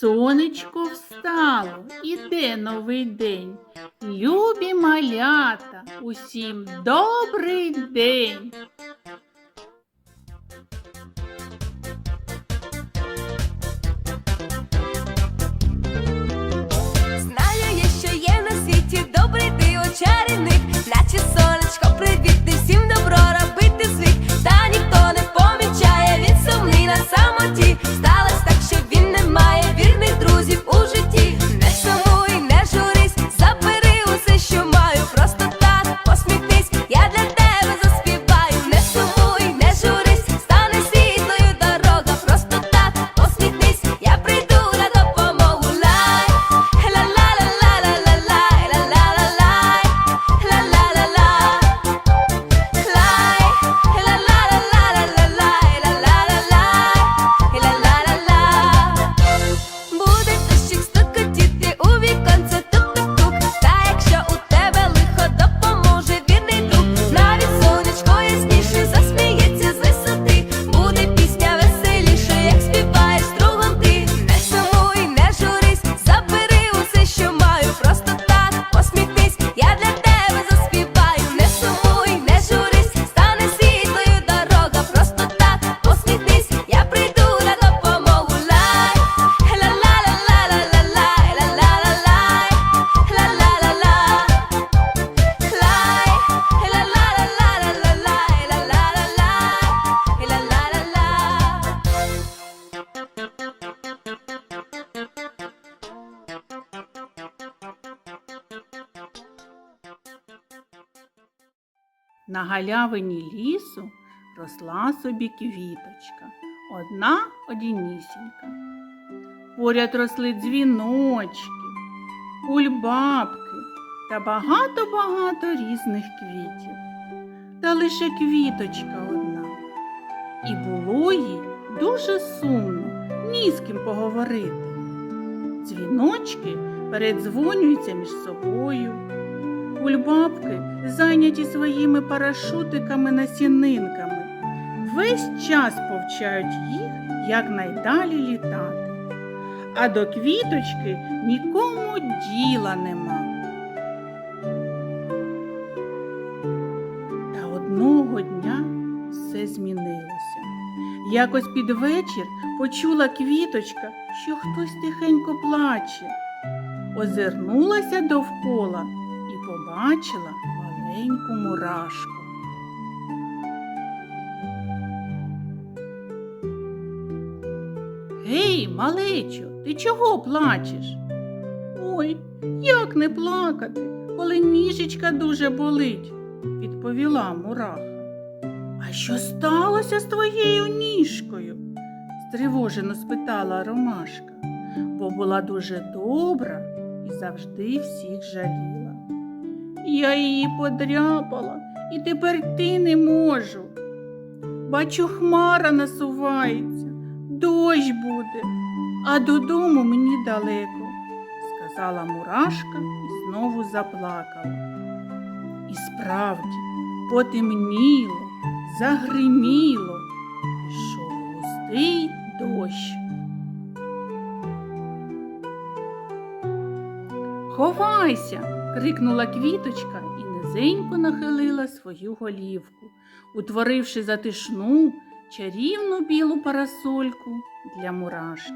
Сонечко встало, іде новий день. Любі малята, усім добрий день. На галявині лісу росла собі квіточка, одна одінісінька. Поряд росли дзвіночки, кульбабки та багато-багато різних квітів. Та лише квіточка одна. І було їй дуже сумно ні з ким поговорити. Дзвіночки передзвонюються між собою. Кульбабки зайняті своїми парашутиками-насінинками. Весь час повчають їх якнайдалі літати. А до квіточки нікому діла нема. Та одного дня все змінилося. Якось під вечір почула квіточка, що хтось тихенько плаче. Озирнулася довкола побачила маленьку мурашку. Гей, малечо, ти чого плачеш? Ой, як не плакати, коли ніжечка дуже болить, відповіла мураха. А що сталося з твоєю ніжкою? стривожено спитала Ромашка, бо була дуже добра і завжди всіх жаліла. Я її подряпала і тепер йти не можу. Бачу, хмара насувається, дощ буде, а додому мені далеко, сказала мурашка і знову заплакала. І справді потемніло, загриміло, пішов густий дощ. Ховайся. Крикнула квіточка і низенько нахилила свою голівку, утворивши затишну чарівну білу парасольку для мурашки.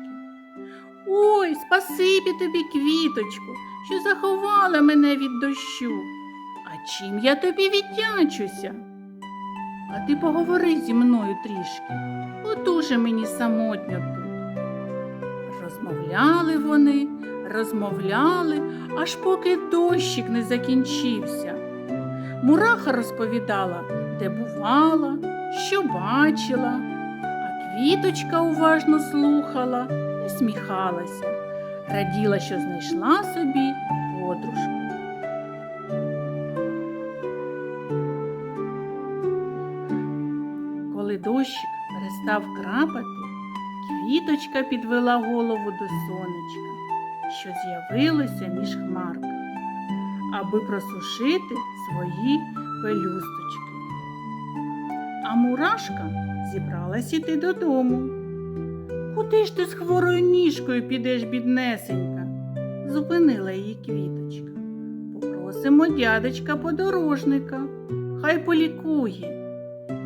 Ой, спасибі тобі, квіточку, що заховала мене від дощу. А чим я тобі віддячуся? А ти поговори зі мною трішки, от дуже мені самотньо тут. Розмовляли вони, розмовляли, аж поки дощик не закінчився. Мураха розповідала, де бувала, що бачила, а квіточка уважно слухала і сміхалася, раділа, що знайшла собі подружку. Коли дощик перестав крапати, квіточка підвела голову до сонечка, що з'явилося між хмарками, аби просушити свої пелюсточки. А мурашка зібралась іти додому. Куди ж ти з хворою ніжкою підеш, біднесенька? зупинила її квіточка. Попросимо дядечка подорожника, хай полікує.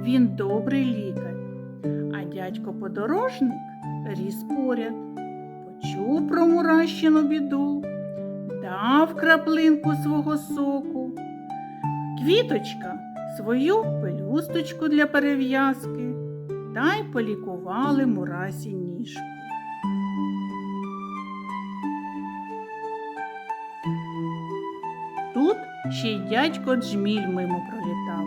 Він добрий лікар, а дядько подорожник ріс поряд. Почув про муращину біду, дав краплинку свого соку. Квіточка свою пелюсточку для перев'язки та й полікували мурасі ніжку. Тут ще й дядько Джміль мимо пролітав.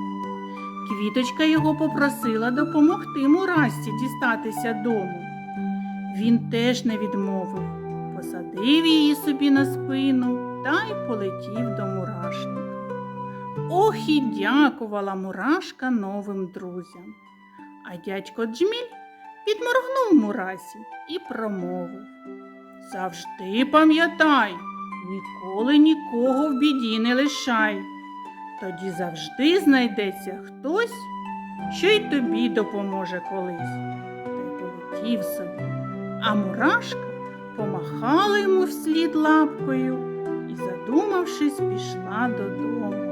Квіточка його попросила допомогти Мурасі дістатися дому. Він теж не відмовив, посадив її собі на спину та й полетів до мурашника. Ох і дякувала мурашка новим друзям. А дядько Джміль підморгнув Мурасі і промовив Завжди пам'ятай, ніколи нікого в біді не лишай. Тоді завжди знайдеться хтось, що й тобі допоможе колись. Та й полетів собі. А мурашка помахала йому вслід лапкою і, задумавшись, пішла додому.